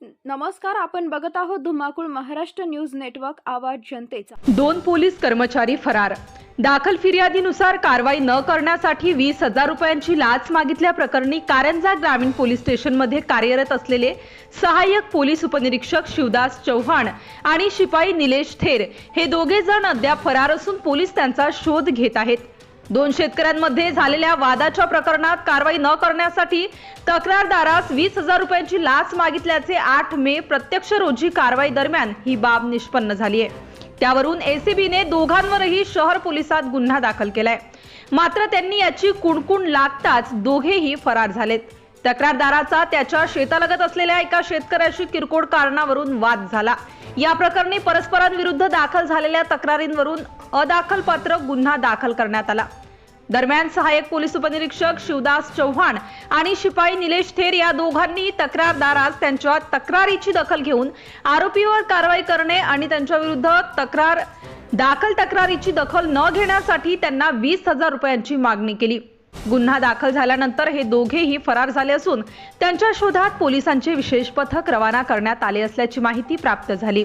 नमस्कार आपण बघत आहोत धुमाकूळ महाराष्ट्र न्यूज नेटवर्क आवाज जनतेचा. दोन पोलीस कर्मचारी फरार. दाखल फिर्यादीनुसार कारवाई न करण्यासाठी वीस हजार रुपयांची लाच मागितल्याप्रकरणी कारंजा ग्रामीण पोलीस स्टेशनमध्ये कार्यरत असलेले सहाय्यक पोलीस उपनिरीक्षक शिवदास चव्हाण आणि शिपाई निलेश थेर हे दोघे जण अद्याप फरार असून पोलीस त्यांचा शोध घेत आहेत. दोन शेतकऱ्यांमध्ये झालेल्या वादाच्या प्रकरणात कारवाई न करण्यासाठी तक्रारदारास वीस हजार रुपयांची लाच मागितल्याचे आठ मे प्रत्यक्ष रोजी कारवाई दरम्यान ही बाब निष्पन्न झाली आहे. त्यावरून एसीबीने दोघांवरही शहर पोलिसात गुन्हा दाखल केलाय. मात्र त्यांनी याची कुणकुण लागताच दोघेही फरार झालेत. तक्रारदाराचा त्याच्या शेतालगत असलेल्या एका शेतकऱ्याशी किरकोळ कारणावरून वाद झाला. या प्रकरणी परस्परांविरुद्ध दाखल झालेल्या तक्रारींवरून अदाखलपात्र गुन्हा दाखल करण्यात आला. दरम्यान सहाय्यक पोलीस उपनिरीक्षक शिवदास चव्हाण आणि शिपाई निलेश थेर या दोघांनी तक्रारदारास त्यांच्या तक्रारीची दखल घेऊन आरोपीवर कारवाई करणे आणि त्यांच्या विरुद्ध तक्रार दाखल तक्रारीची दखल न घेण्यासाठी त्यांना वीस हजार रुपयांची मागणी केली. गुन्हा दाखल झाल्यानंतर हे दोघेही फरार झाले असून त्यांच्या शोधात पोलिसांचे विशेष पथक रवाना करण्यात आले असल्याची माहिती प्राप्त झाली.